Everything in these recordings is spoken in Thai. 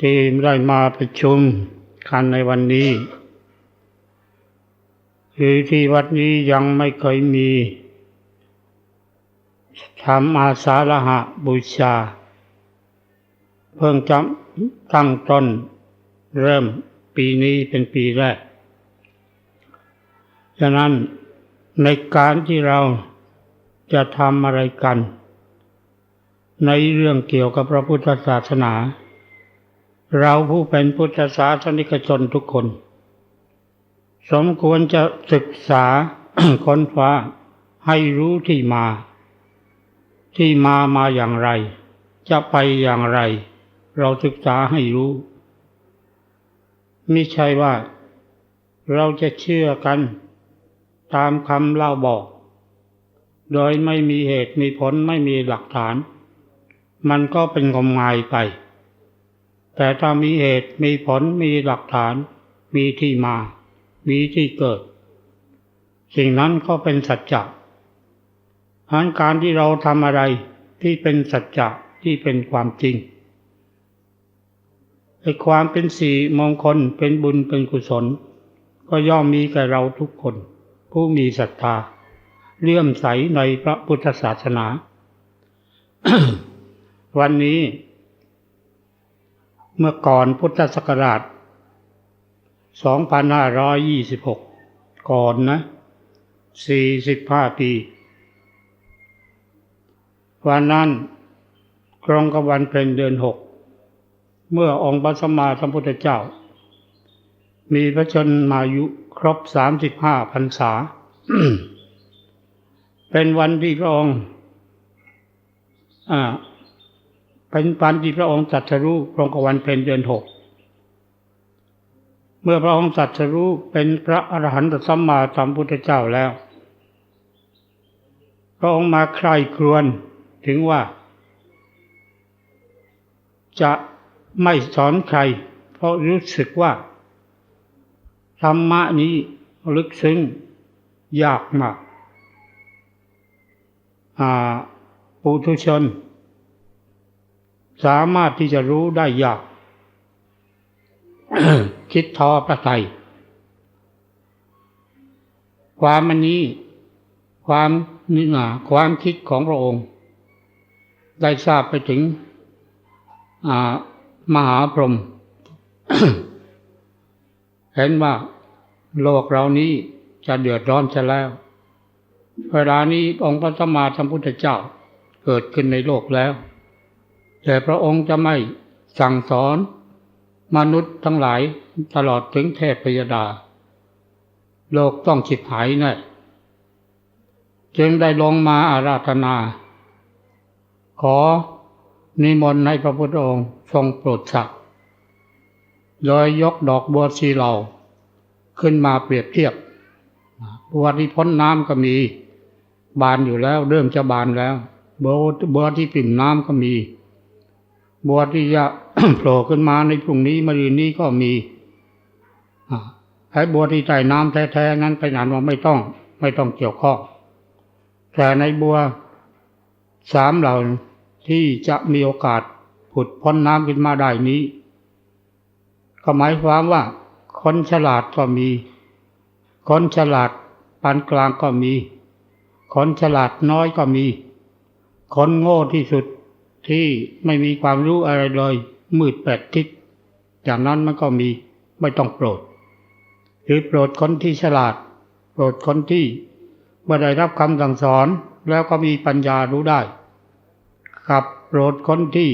ที่ได้มาประชุมกันในวันนี้ คือที่วัดนี้ยังไม่เคยมีทำอาสาฬหะบูชา เพิ่งจะตั้งต้นเริ่มปีนี้เป็นปีแรก ฉะนั้นในการที่เราจะทำอะไรกัน ในเรื่องเกี่ยวกับพระพุทธศาสนา เราผู้เป็นพุทธศาสนิกชนทุกคน สมควรจะศึกษาค้นฟ้าให้รู้ที่มา ที่มามาอย่างไร จะไปอย่างไร เราศึกษาให้รู้ไม่ใช่ว่า เราจะเชื่อกัน ตามคำเล่าบอก โดยไม่มีเหตุมีผลไม่มีหลักฐาน มันก็เป็นงมงายไป แต่ถ้ามีเหตุมีผลมีหลักฐาน มีที่มา มีที่เกิด สิ่งนั้นก็เป็นสัจจะอันการที่เราทำอะไรที่เป็นสัจจะที่เป็นความจริงไอ้ความเป็นสีมงคลเป็นบุญเป็นกุศล ก็ย่อมมีแก่เราทุกคน ผู้มีศรัทธาเลื่อมใสในพระพุทธศาสนา วันนี้ เมื่อก่อนพุทธศักราช 2526 ก่อนนะ 45 ปี วันนั้นกรงกับวันเป็นเดือนหก เมื่อองค์พระสัมมาสัมพุทธเจ้า มีพระชนมายุครบ 35พรรษา เป็นวันที่พระองค์อ่า เป็นปันที่พระองค์ตรัสรู้ตรงกับวันเพ็ญเดือนหกเมื่อพระองค์ตรัสรู้เป็นพระอรหันตสัมมาสัมพุทธเจ้าแล้ว พระองค์มาใคร่ครวญถึงว่า จะไม่สอนใคร เพราะรู้สึกว่าธรรมะนี้ลึกซึ้งยากมาก อ่าปุถุชน สามารถที่จะรู้ได้ยาก คิดท้อประไทยความมันนี้ ความนี่นาความคิดของพระองค์ ได้ทราบไปถึงมหาพรหมเห็นว่าโลกเรานี้จะเดือดร้อนจะแล้ว เวลานี้องค์พระสัมมาสัมพุทธเจ้าเกิดขึ้นในโลกแล้ว แต่พระองค์จะไม่สั่งสอนมนุษย์ทั้งหลายตลอดถึงเทพพยดา โลกต้องฉิบหายแน่จึงได้ลงมาอาราธนา ขอนิมนต์ให้พระพุทธองค์ทรงโปรดสักโดยยกดอกบัวสีเหล่า ขึ้นมาเปรียบเทียบบัวที่พ้นน้ำก็มี บานอยู่แล้ว เริ่มจะบานแล้วบัวบัวที่ปิ่มน้ำก็มี บัวที่จะโผล่ขึ้นมาในพรุ่งนี้มะรืนนี้ก็มีไอ้บัวที่ใต้น้ำแท้ๆนั้นไปนานว่าไม่ต้อง ไม่ต้องเกี่ยวข้องแต่ในบัวสามเหล่าที่จะมีโอกาสผุดพ้นน้ำขึ้นมาได้นี้ ก็หมายความว่าคนฉลาดก็มีคนฉลาดปานกลางก็มีคนฉลาดน้อยก็มีคนโง่ที่สุด ที่ไม่มีความรู้อะไรเลยมืดแปดทิศอย่างนั้นมันก็มีไม่ต้องโปรด หรือโปรดคนที่ฉลาด โปรดคนที่เมื่อได้รับคำสั่งสอนแล้วก็มีปัญญารู้ได้กับโปรดคนที่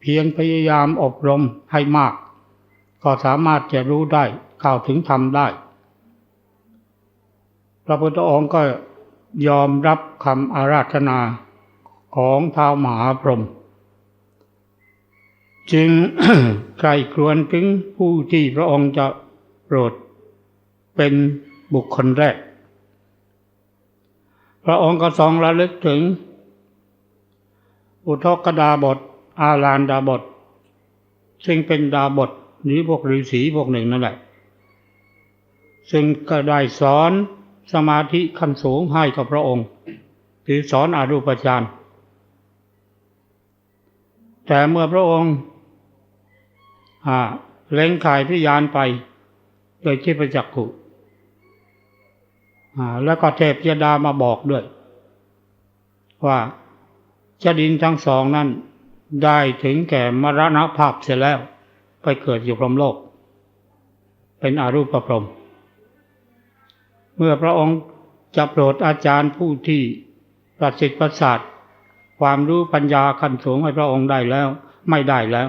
เพียงพยายามอบรมให้มาก ก็สามารถจะรู้ได้เข้าถึงธรรมได้ พระพุทธองค์ก็ยอมรับคำอาราธนาของท้าวมหาพรหม จึงใครครวญถึงผู้ที่พระองค์จะโปรดเป็นบุคคลแรก พระองค์ก็ทรงระลึกถึง อุทกดาบท อาลานดาบท ซึ่งเป็นดาบทหรือพวกฤาษีพวกหนึ่งนั่นแหละ ซึ่งก็ได้สอนสมาธิขั้นสูงให้กับพระองค์หรือสอนอารูปฌานแต่เมื่อพระองค์ เล็งขายพิยานไป โดยที่ประจักขุแล้วก็เทพยดามาบอกด้วย ว่าเจดินทั้งสองนั้นได้ถึงแก่มรณภาพเสียแล้ว ไปเกิดอยู่พรหมโลก เป็นอารูปพรหมเมื่อพระองค์จะโปรดอาจารย์ผู้ที่ประสิทธิ์ประสาทความรู้ปัญญาขั้นสูงให้พระองค์ได้แล้ว ไม่ได้แล้ว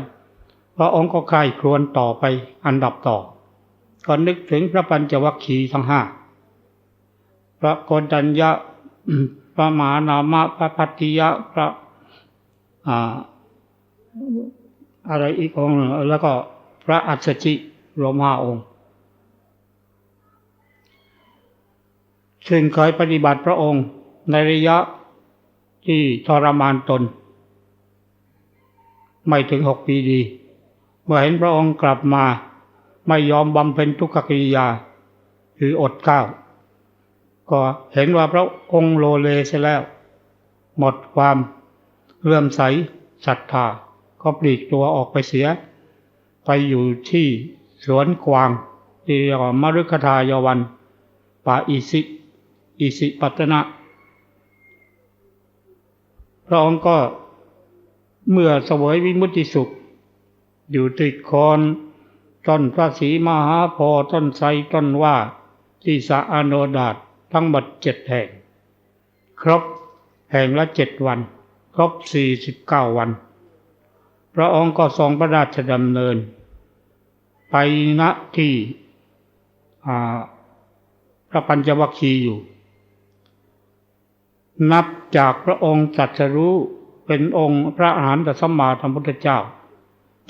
พระองค์ก็ใคร่ครวญต่อไปอันดับต่อ ก็นึกถึงพระปัญจวัคคีย์ทั้งห้าพระโกณัญญะพระมานามะพระพัทธิยะพระอ่าอะไรอีกองหนึ่งแล้วก็พระอัศจิรวมห้าองค์ ซึ่งเคยปฏิบัติพระองค์ในระยะที่ทรมานตน ไม่ถึงหกปีดี เมื่อเห็นพระองค์กลับมา ไม่ยอมบำเพ็ญทุกขกิริยา คืออดข้าว ก็เห็นว่าพระองค์โลเลเสียแล้ว หมดความเลื่อมใสศรัทธาก็ปลีกตัวออกไปเสีย ไปอยู่ที่สวนกวางที่เรียกว่ามฤคทายวันป่าอิสิ อิสิปัตนะพระองค์ก็เมื่อเสวยวิมุตติสุข อยู่ติดคอนต้นพระศรีมหาโพอต้นไทรต้นว่าที่สะอโนดาตทั้งหมดเจ็ดแห่ง ครบแห่งละเจ็ดวัน ครบสี่สิบเก้าวัน พระองค์ก็ทรงพระราชดำเนิน ไปณที่พระปัญจวัคคีย์อยู่ นับจากพระองค์ตรัสรู้เป็นองค์พระอรหันตสัมมาสัมพุทธเจ้า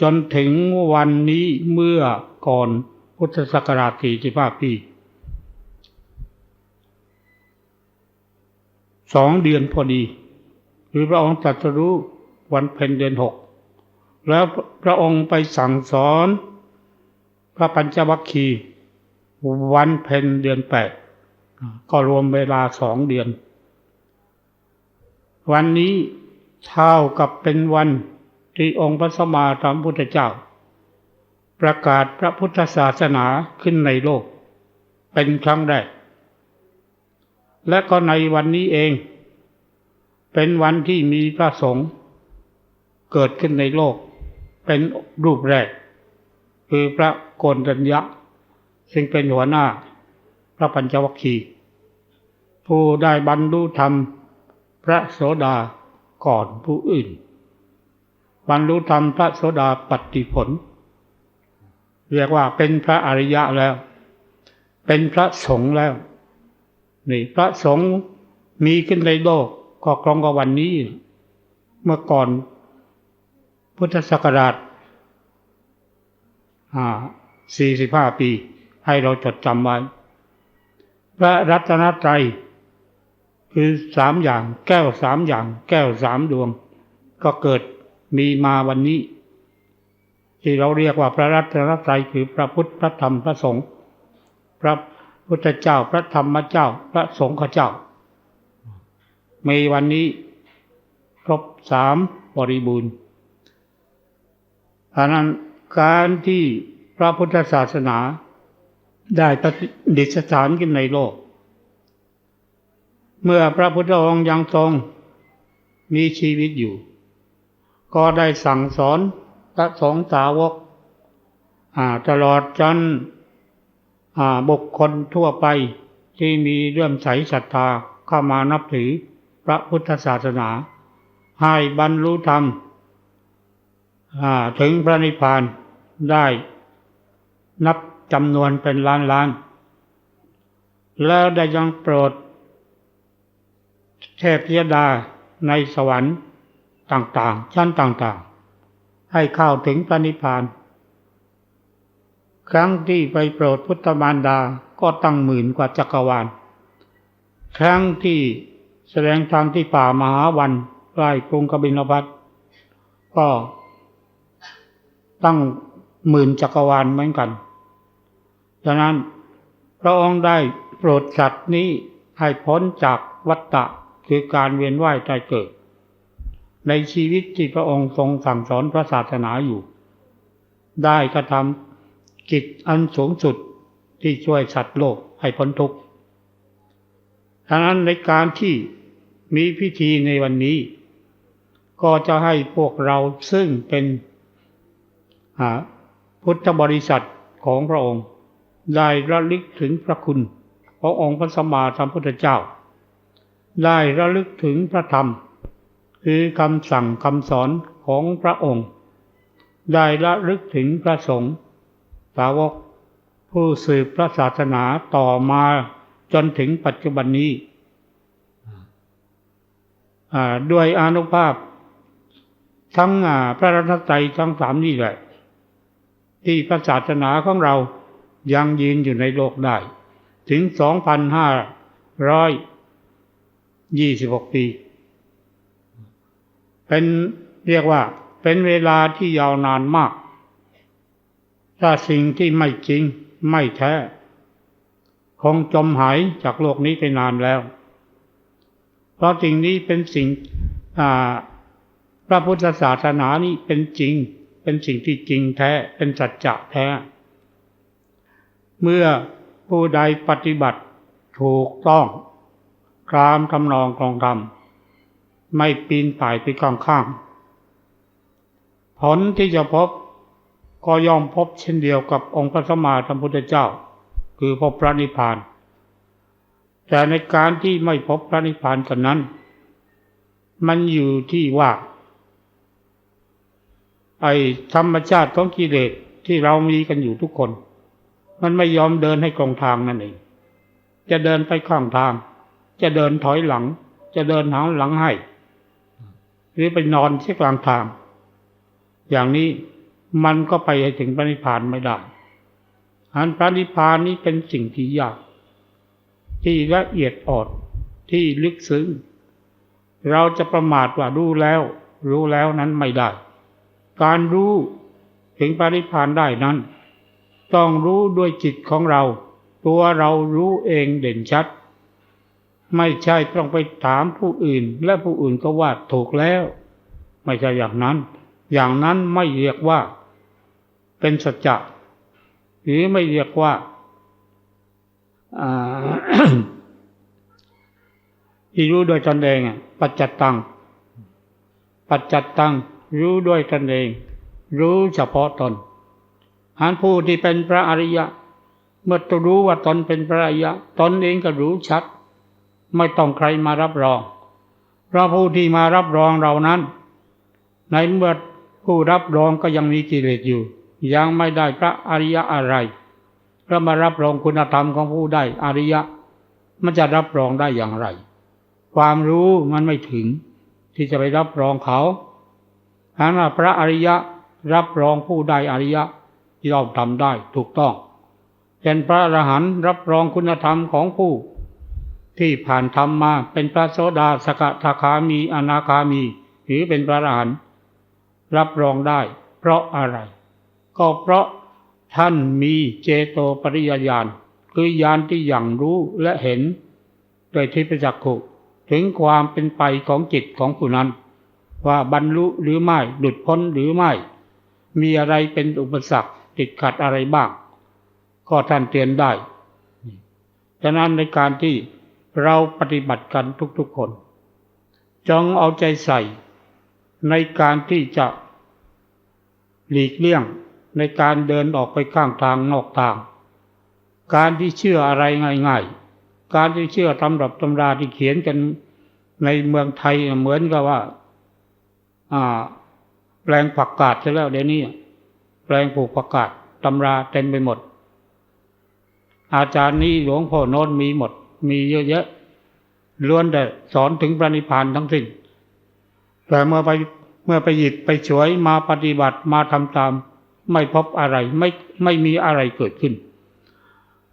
จนถึงวันนี้เมื่อก่อนพุทธศักราช 45 ปี สองเดือนพอดีหรือพระองค์ตรัสรู้วันเพ็ญเดือนหก แล้วพระองค์ไปสั่งสอน พระปัญจวัคคีย์วันเพ็ญเดือนแปด ก็รวมเวลาสองเดือน วันนี้เท่ากับเป็นวัน ที่องค์พระสมมาสัมพุทธเจ้า ประกาศพระพุทธศาสนาขึ้นในโลก เป็นครั้งแรก และก็ในวันนี้เอง เป็นวันที่มีพระสงฆ์เกิดขึ้นในโลก เป็นรูปแรก คือพระโกนัญญะ ซึ่งเป็นหัวหน้าพระปัญจวัคคีย์ผู้ได้บรรลุธรรม พระโสดาก่อนผู้อื่น บรรลุธรรมพระโสดาปัตติผล เรียกว่าเป็นพระอริยะแล้ว เป็นพระสงฆ์แล้ว นี่พระสงฆ์มีขึ้นในโลกก็ครองกับวันนี้ เมื่อก่อนพุทธศักราชอ่าสี่สิบห้าปี ให้เราจดจำไว้ พระรัตนตรัยคือสามอย่าง แก้วสามอย่าง แก้วสามดวง ก็เกิด มีมาวันนี้ ที่เราเรียกว่าพระรัตนตรัยคือพระพุทธพระธรรมพระสงฆ์พระพุทธเจ้าพระธรรมเจ้า พระสงฆ์เจ้า มีวันนี้ครบสามบริบูรณ์ดังนั้นการที่พระพุทธศาสนาได้ประดิษฐานขึ้นในโลก เมื่อพระพุทธองค์ยังทรงมีชีวิตอยู่ ก็ได้สั่งสอนพระสงฆ์สาวกตลอดจนบุคคลทั่วไปที่มีเรื่อมใสศรัทธาเข้ามานับถือพระพุทธศาสนา ให้บรรลุธรรมถึงพระนิพพานได้นับจำนวนเป็นล้านล้าน แล้วได้ยังโปรดเทพยดาในสวรรค์ ต่างๆ ชั้นต่างๆ ให้เข้าถึงพระนิพพาน ครั้งที่ไปโปรดพุทธมารดาก็ตั้งหมื่นกว่าจักรวาล ครั้งที่แสดงธรรมที่ป่ามหาวันใกล้กรุงกบิลพัทก็ตั้งหมื่นจักรวาลเหมือนกัน ฉะนั้นพระองค์ได้โปรดสัตว์นี้ให้พ้นจากวัฏฏะคือการเวียนว่ายตายเกิด ในชีวิตที่พระองค์ทรงสั่งสอนพระศาสนาอยู่ ได้กระทำกิจอันสูงสุดที่ช่วยสัตว์โลกให้พ้นทุกข์ฉะนั้นในการที่มีพิธีในวันนี้ ก็จะให้พวกเราซึ่งเป็นพุทธบริษัทของพระองค์ ได้ระลึกถึงพระคุณขององค์พระสัมมาสัมพุทธเจ้า ได้ระลึกถึงพระธรรม คือคำสั่งคำสอนของพระองค์ ได้ระลึกถึงพระสงฆ์สาวก ผู้สืบพระศาสนาต่อมาจนถึงปัจจุบันนี้ด้วยอนุภาพ ทั้งพระรัตนตรัยทั้งสามนี่แหละ ที่พระศาสนาของเรายังยืนอยู่ในโลกได้ ถึง 2,526ปี เป็นเรียกว่า เป็นเวลาที่ยาวนานมาก ถ้าสิ่งที่ไม่จริงไม่แท้คงจมหายจากโลกนี้ไปนานแล้ว เพราะสิ่งนี้เป็นสิ่งพระพุทธศาสนานี้เป็นจริง เป็นสิ่งที่จริงแท้ เป็นสัจจะแท้ เมื่อผู้ใดปฏิบัติถูกต้องครามทำนองครองธรรม ไม่ปีนป่ายไปข้างข้างผลที่จะพบก็ย่อมพบเช่นเดียวกับองค์พระสัมมาสัมพุทธเจ้า คือพบพระนิพพาน แต่ในการที่ไม่พบพระนิพพานกันนั้น มันอยู่ที่ว่า ไอ้ธรรมชาติของกิเลสที่เรามีกันอยู่ทุกคน มันไม่ยอมเดินให้กองทางนั่นเอง จะเดินไปข้างทาง จะเดินถอยหลัง จะเดินหางหลังให้ หรือไปนอนที่กลางทาง อย่างนี้มันก็ไปถึงพระนิพพานไม่ได้อันพระนิพพานนี้เป็นสิ่งที่ยาก ที่ละเอียดอ่อนที่ลึกซึ้ง เราจะประมาทว่ารู้แล้ว รู้แล้วนั้นไม่ได้ การรู้ถึงพระนิพพานได้นั้น ต้องรู้ด้วยจิตของเรา ตัวเรารู้เองเด่นชัด ไม่ใช่ต้องไปถามผู้อื่น และผู้อื่นก็ว่าถูกแล้ว ไม่ใช่อย่างนั้น อย่างนั้นไม่เรียกว่า เป็นสัจจะหรือไม่เรียกว่าที่รู้โดยตนเองปัจจตัง ปัจจตัง รู้ด้วยตนเอง รู้เฉพาะตนหานผู้ที่เป็นพระอริยะ เมื่อตรู้ว่าตนเป็นพระอริยะ ตนเองก็รู้ชัด ไม่ต้องใครมารับรองพระผู้ที่มารับรองเรานั้น ในเมื่อผู้รับรองก็ยังมีกิเลสอยู่ ยังไม่ได้พระอริยะอะไรพระมารับรองคุณธรรมของผู้ได้อริยะ มันจะรับรองได้อย่างไร ความรู้มันไม่ถึง ที่จะไปรับรองเขาหากพระอริยะรับรองผู้ได้อริยะย่อมทำได้ถูกต้องเป็นพระอรหันต์รับรองคุณธรรมของผู้ ที่ผ่านธรรมมาเป็นพระโสดาสกทาคามีอนาคามี หรือเป็นพระอรหันต์รับรองได้ เพราะอะไร ก็เพราะท่านมีเจโตปริยญาณคือญาณที่อย่างรู้และเห็น โดยทิพจักขุถึงความเป็นไปของจิตของผู้นั้น ว่าบรรลุหรือไม่หลุดพ้นหรือไม่ มีอะไรเป็นอุปสรรคติดขัดอะไรบ้าง ก็ท่านเตือนได้ ฉะนั้นในการที่ เราปฏิบัติกันทุกๆคน จงเอาใจใส่ในการที่จะหลีกเลี่ยงในการเดินออกไปข้างทางนอกทาง การที่เชื่ออะไรง่ายๆ การที่เชื่อตำรับตำราที่เขียนกันในเมืองไทยเหมือนกับว่าแปลงผักกาดใช่แล้วเดี๋ยวนี้ แปลงปลูกผักกาดตำราเต็มไปหมด อาจารย์นี้หลวงพ่อโน้นมีหมด มีเยอะแยะล้วนแต่สอนถึงพระนิพพานทั้งสิ้นแต่เมื่อไปเมื่อไปหยิบไปฉวยมาปฏิบัติมาทำตาม ไม่พบอะไรไม่ไม่มีอะไรเกิดขึ้น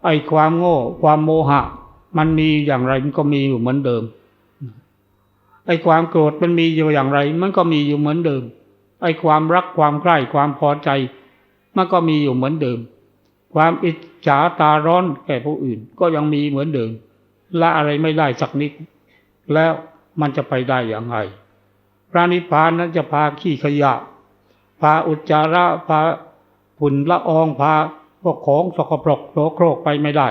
ไอ้ความโง่ ความโมหะ มันมีอย่างไรมันก็มีอยู่เหมือนเดิม ไอ้ความโกรธมันมีอยู่อย่างไร มันก็มีอยู่เหมือนเดิม ไอ้ความรักความใคร่ความพอใจ มันก็มีอยู่เหมือนเดิม ความอิจฉาตาร้อนแก่ผู้อื่นก็ยังมีเหมือนเดิม ละอะไรไม่ได้สักนิด แล้วมันจะไปได้อย่างไรพระนิพพานนั้นจะพาขี้ขยะ พาอุจจาระพาฝุ่นละอองพาพวกของสกปรกโสโครกไปไม่ได้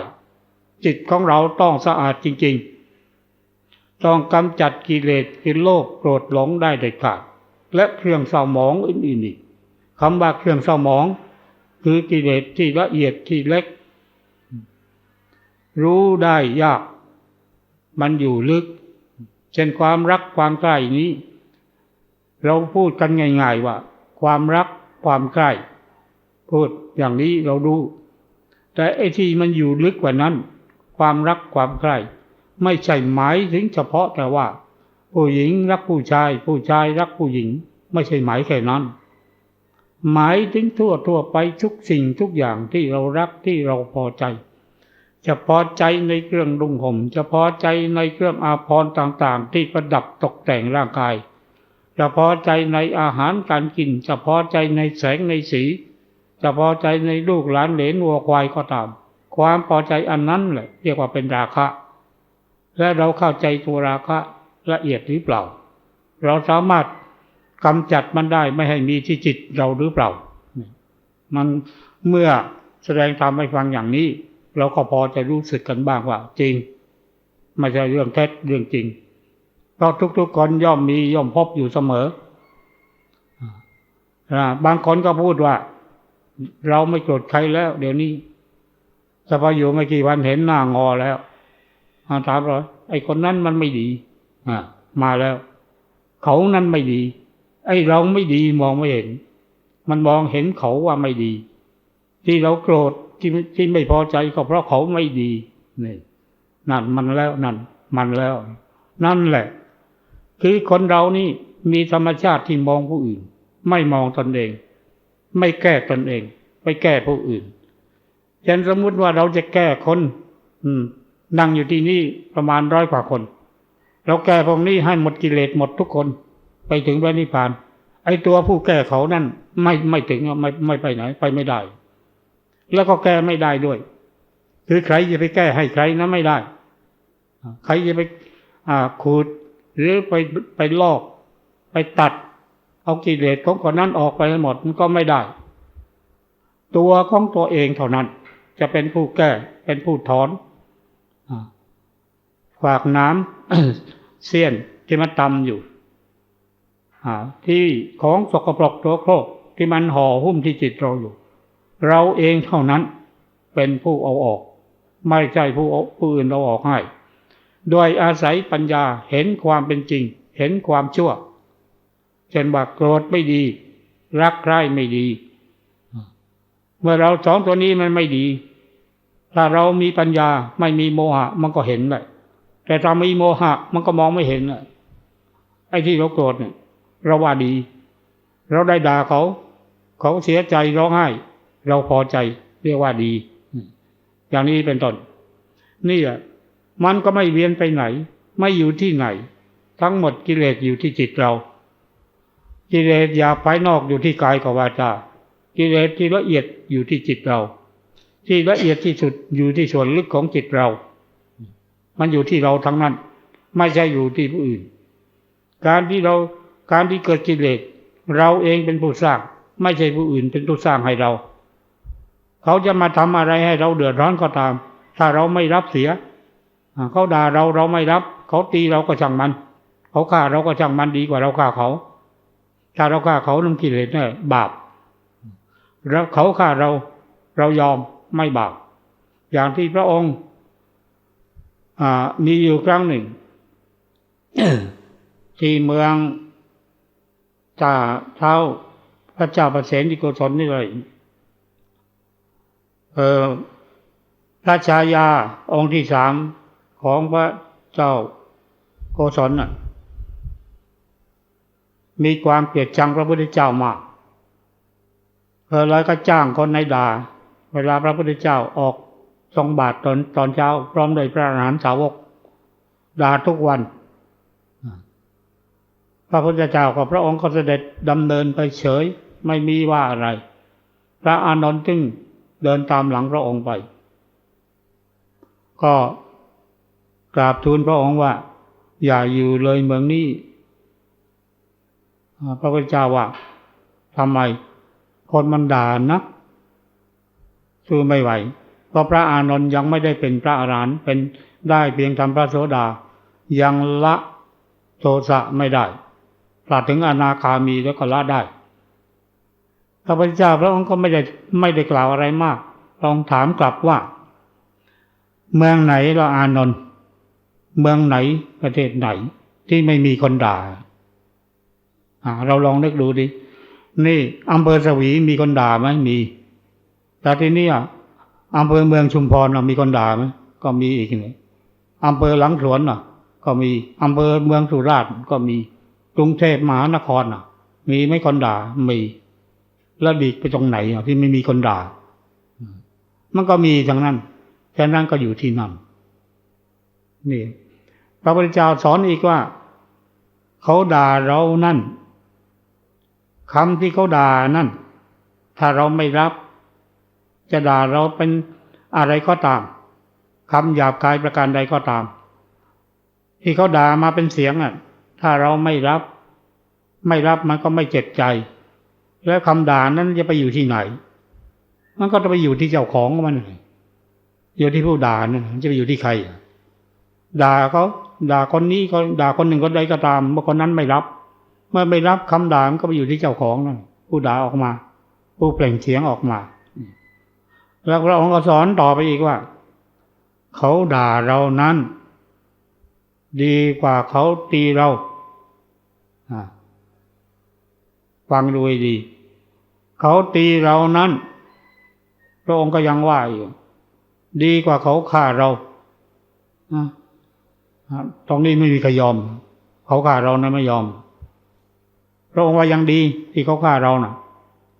จิตของเราต้องสะอาดจริง ๆ ต้องกำจัดกิเลสคือโลภโกรธหลงได้เด็ดขาดและเครื่องเศร้าหมองอื่นๆอีกคำว่าเครื่องเศร้าหมอง คือกิเลสที่ละเอียดที่เล็ก รู้ได้ยาก มันอยู่ลึก เช่นความรักความใกล้นี้ เราพูดกันง่าย ๆ ว่า ความรักความใกล้ พูดอย่างนี้เรารู้แต่ไอ้ที่มันอยู่ลึกกว่านั้น ความรักความใกล้ ไม่ใช่หมายถึงเฉพาะแต่ว่า ผู้หญิงรักผู้ชาย ผู้ชายรักผู้หญิง ไม่ใช่หมายแค่นั้น หมายถึงทั่วทั่วไปทุกสิ่งทุกอย่างที่เรารักที่เราพอใจ จะพอใจในเครื่องดุงห่มจะพอใจในเครื่องอาภรณ์ต่างๆ ที่ประดับตกแต่งร่างกาย จะพอใจในอาหารการกิน จะพอใจในแสงในสี จะพอใจในลูกหลานเหลนวัวควายก็ตาม ความพอใจอันนั้นแหละเรียกว่าเป็นราคะ และเราเข้าใจตัวราคะละเอียดหรือเปล่า เราสามารถกำจัดมันได้ไม่ให้มีที่จิตเราหรือเปล่า มันเมื่อแสดงธรรมให้ฟังอย่างนี้ เราก็พอจะรู้สึกกันบ้างว่า จริง ไม่ใช่เรื่องเท็จเรื่องจริง เพราะทุกๆคนย่อมมีย่อมพบอยู่เสมอบางคนก็พูดว่า เราไม่โกรธใครแล้ว เดี๋ยวนี้แต่พอยู่ไม่กี่วันเห็นหน้างอแล้วาถามเราไอ้คนนั้นมันไม่ดีอ่ามาแล้ว เขานั้นไม่ดี ไอ้เราไม่ดีมองไม่เห็น มันมองเห็นเขาว่าไม่ดี ที่เราโกรธ ที่ที่ไม่พอใจก็เพราะเขาไม่ดีนี่นั่นมันแล้วนั่นมันแล้ว นั่นแหละ คือคนเรานี่มีธรรมชาติที่มองผู้อื่น ไม่มองตนเอง ไม่แก้ตนเอง ไปแก้ผู้อื่นเช่นสมมุติว่าเราจะแก้คน อืม นั่งอยู่ที่นี่ประมาณร้อยกว่าคน เราแก้พวกนี้ให้หมดกิเลสหมดทุกคน ไปถึงพระนิพพาน ไอ้ตัวผู้แก้เขานั่นไม่ไม่ถึงไม่ไม่ไปไหน ไปไม่ได้ แล้วก็แก้ไม่ได้ด้วย คือใครจะไปแก้ให้ใครนะไม่ได้ ใครจะไปขูดหรือไปไปลอก ไปตัด เอากิเลสของคนนั้นออกไปหมดมันก็ไม่ได้ ตัวของตัวเองเท่านั้น จะเป็นผู้แก้เป็นผู้ถอนฝากน้ำเสี้ยนที่มันตำอยู่ที่ของสกปรกตัวโครกที่มันห่อหุ้มที่จิตเราอยู่ เราเองเท่านั้นเป็นผู้เอาออก ไม่ใช่ผู้ผู้อื่นเราออกให้ โดยอาศัยปัญญาเห็นความเป็นจริง เห็นความชั่วเช่นว่าโกรธไม่ดี รักใคร่ไม่ดี เมื่อเราสองตัวนี้มันไม่ดี ถ้าเรามีปัญญาไม่มีโมหะ มันก็เห็นเลยแต่ถ้ามีโมหะ มันก็มองไม่เห็นเลยไอ้ที่เราโกรธเนี่ยเราว่าดี เราได้ด่าเขา เขาเสียใจร้องไห้ เราพอใจเรียกว่าดี อย่างนี้เป็นต้นนี่แหละมันก็ไม่เวียนไปไหน ไม่อยู่ที่ไหน ทั้งหมดกิเลสอยู่ที่จิตเรา กิเลสอยาภายนอกอยู่ที่กายกับวาจากิเลสที่ละเอียดอยู่ที่จิตเรา ที่ละเอียดที่สุดอยู่ที่ส่วนลึกของจิตเรา มันอยู่ที่เราทั้งนั้น ไม่ใช่อยู่ที่ผู้อื่น การที่เราการที่เกิดกิเลสเราเองเป็นผู้สร้าง ไม่ใช่ผู้อื่นเป็นผู้สร้างให้เรา เขาจะมาทำอะไรให้เราเดือดร้อนก็ตาม ถ้าเราไม่รับเสียเขาด่าเราเราไม่รับ เขาตีเราก็ช่างมัน เขาฆ่าเราก็ช่างมันดีกว่าเราฆ่าเขา ถ้าเราฆ่าเขานั่นกิเลสเนี่ยบาปแล้วเขาฆ่าเราเรายอมไม่บาปอย่างที่พระองค์มีอยู่ครั้งหนึ่งที่เมืองจ่าเท้าพระเจ้าประเสนที่โกศลนี่เลย พระชายาองค์ที่สามของพระเจ้าโกศลน่ะมีความเกลียดชังพระพุทธเจ้ามากเออแล้วก็จ้างคนในดา เวลาพระพุทธเจ้าออกทรงบาทตอนตอนเช้า พร้อมโดวยพระอรหันตสาวกด่าทุกวัน พระพุทธเจ้ากับพระองค์ก็เสด็จดำเนินไปเฉยไม่มีว่าอะไร พระอานนท์จึง เดินตามหลังพระองค์ไป ก็กราบทูลพระองค์ว่า อย่าอยู่เลยเมืองนี้ พระพุทธเจ้าว่าทำไม คนมันด่านักสู้ไม่ไหว เพราะพระอานนท์ยังไม่ได้เป็นพระอรหันต์เป็นได้เพียงทำพระโสดา ยังละโทสะไม่ได้ปราดถึงอนาคามีแล้วก็ละได้ ระพุทธเจ้าพระองค์ก็ไม่ได้ไม่ได้กล่าวอะไรมาก ลองถามกลับว่า เมืองไหนเราอานนท์เมืองไหนประเทศไหน ที่ไม่มีคนด่าอ่าเราลองนึกดูดิ นี่อำเภอสวีมีคนด่าไหมมี แต่ที่นี่อะอำเภอเมืองชุมพรมีคนด่าไหมก็มีอีกนี่อำเภอหลังสวนน่ะก็มีอำเภอเมืองสุราษฎร์ก็มีกรุงเทพมหานครน่ะมีไม่คนด่ามี แล้วดีกไปตรงไหนอะที่ไม่มีคนด่า มันก็มีทั้งนั้นแค่นั้นก็อยู่ที่นั่นนี่ พระพุทธเจ้าสอนอีกว่า เขาด่าเรานั่นคำที่เขาด่านั่น ถ้าเราไม่รับ จะด่าเราเป็นอะไรก็ตามคำหยาบคายประการใดก็ตาม ที่เขาด่ามาเป็นเสียงอะ ถ้าเราไม่รับ ไม่รับมันก็ไม่เจ็บใจ แล้วคำด่านั้นจะไปอยู่ที่ไหน มันก็จะไปอยู่ที่เจ้าของมัน อยู่ที่ผู้ด่านั่นจะไปอยู่ที่ใคร ด่าเขาด่าคนนี้ก็ด่าคนหนึ่งคนใดก็ตามเมื่อคนนั้นไม่รับ เมื่อไม่รับคำด่ามันก็ไปอยู่ที่เจ้าของนั่นผู้ด่าออกมา ผู้เปล่งเสียงออกมา แล้วพระองค์ก็สอนต่อไปอีกว่า เขาด่าเรานั้น ดีกว่าเขาตีเรา ฟังดูให้ดี เขาตีเรานั้นพระองค์ก็ยังว่าอยู่ ดีกว่าเขาฆ่าเราตรงนี้ไม่มีใครยอม เขาฆ่าเรานะไม่ยอม พระองค์ว่ายังดีที่เขาฆ่าเรานะ่ะ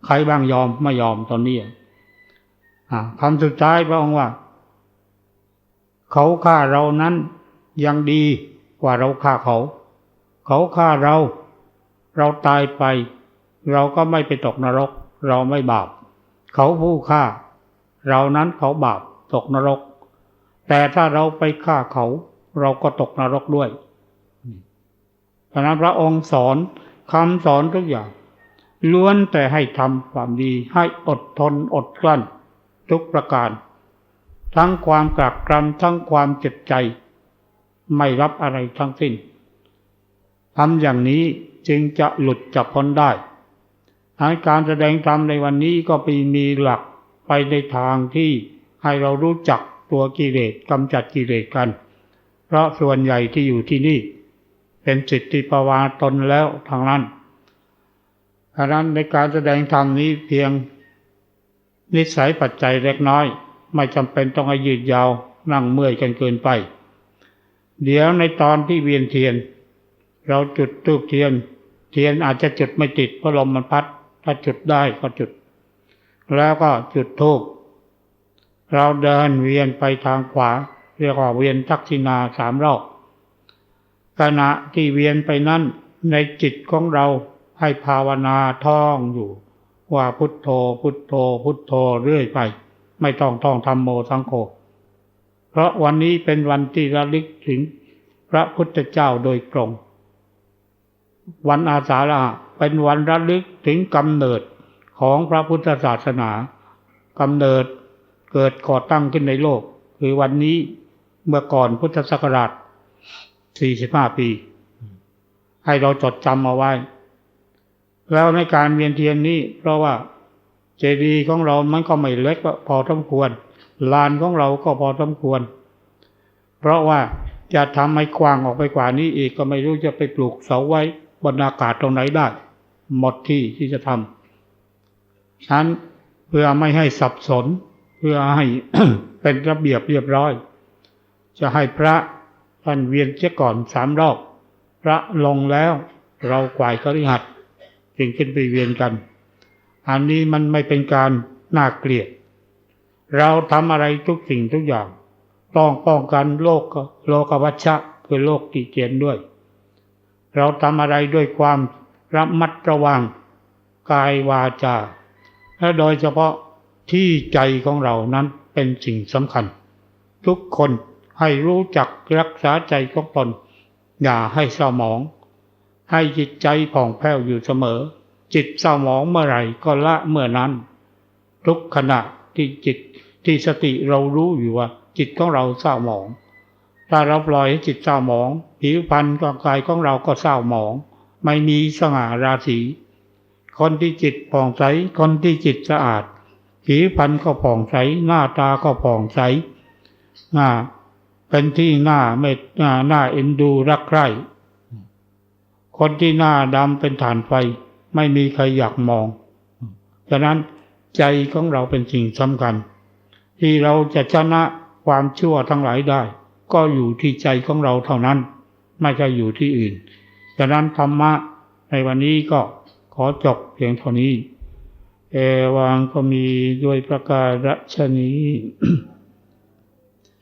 ใครบ้างยอมไม่ยอมตอนนี้อ่าคำสุดท้ายพระองค์ว่า เขาฆ่าเรานั้นยังดีกว่าเราฆ่าเขา เขาฆ่าเรา เราตายไป เราก็ไม่ไปตกนรก เราไม่บาป เขาผู้ฆ่า เรานั้นเขาบาปตกนรก แต่ถ้าเราไปฆ่าเขา เราก็ตกนรกด้วยเพราะนั้นพระองค์สอนคำสอนทุกอย่าง ล้วนแต่ให้ทำความดีให้อดทนอดกลั้น ทุกประการ ทั้งความกลักกรำทั้งความเจ็บใจ ไม่รับอะไรทั้งสิ้นทำอย่างนี้จึงจะหลุดจับพ้นได้ การแสดงธรรมในวันนี้ก็ไปมีหลักไปในทางที่ให้เรารู้จักตัวกิเลสกำจัดกิเลสกัน เพราะส่วนใหญ่ที่อยู่ที่นี่ เป็นจิตติปวาตนแล้วทางนั้นดังนั้นในการแสดงธรรมนี้เพียงนิสัยปัจจัยเล็กน้อย ไม่จำเป็นต้องให้ยืดยาวนั่งเมื่อยกันเกินไป เดี๋ยวในตอนที่เวียนเทียน เราจุดตูปเทียน เทียนอาจจะจุดไม่ติดเพราะลมมันพัด ถ้าจุดได้ก็จุด แล้วก็จุดทูบเราเดินเวียนไปทางขวา เรียกว่าเวียนทักษิณาสามรอบขณะที่เวียนไปนั้นในจิตของเราให้ภาวนาท่องอยู่ ว่าพุทโธพุทโธพุทโธเรื่อยไป ไม่ต้องท่องธรรมโมสังโฆเพราะวันนี้เป็นวันที่ระลึกถึงพระพุทธเจ้าโดยตรง วันอาสาฬหะ เป็นวันระลึกถึงกำเนิดของพระพุทธศาสนากำเนิดเกิดก่อตั้งขึ้นในโลก คือวันนี้เมื่อก่อนพุทธศักราช 45 ปี ให้เราจดจำเอาไว้ แล้วในการเวียนเทียนนี้ เพราะว่าเจดีย์ของเรามันก็ไม่เล็กพอสมควร ลานของเราก็พอสมควร เพราะว่าจะทำให้กว้างออกไปกว่านี้อีกก็ไม่รู้จะไปปลูกเสาไว้บนอากาศตรงไหนได้ หมดที่ที่จะทำฉะนั้นเพื่อไม่ให้สับสน เพื่อให้เป็นระเบียบเรียบร้อย จะให้พระท่านเวียนเสียก่อนสามรอบ พระลงแล้วเรากวายคฤหัสถ์จึงขึ้นไปเวียนกัน อันนี้มันไม่เป็นการน่าเกลียด เราทำอะไรทุกสิ่งทุกอย่าง ต้องป้องกันโลกโลกวัชชะคือโลกติเตียนด้วย เราทำอะไรด้วยความ ระมัดระวังกายวาจา และโดยเฉพาะที่ใจของเรานั้นเป็นสิ่งสำคัญ ทุกคนให้รู้จักรักษาใจของตน อย่าให้เศร้าหมอง ให้จิตใจผ่องแผ้วอยู่เสมอ จิตเศร้าหมองเมื่อไหร่ก็ละเมื่อนั้น ทุกขณะที่จิตที่สติเรารู้อยู่ว่า จิตของเราเศร้าหมอง ถ้าเราปล่อยให้จิตเศร้าหมอง ผิวพรรณร่างกายของเราก็เศร้าหมอง ไม่มีสง่าราศีคนที่จิตผ่องใส คนที่จิตสะอาดผิวพรรณก็ผ่องใส หน้าตาก็ผ่องใสหน้าเป็นที่หน้าเมตหน้าหน้าเอ็นดูรักใคร่ คนที่หน้าดำเป็นฐานไฟ ไม่มีใครอยากมอง ฉะนั้นใจของเราเป็นสิ่งสำคัญ ที่เราจะชนะความชั่วทั้งหลายได้ ก็อยู่ที่ใจของเราเท่านั้น ไม่ใช่อยู่ที่อื่น ฉะนั้นธรรมะในวันนี้ก็ขอจบเพียงเท่านี้ เอวังก็มีด้วยประการฉนี้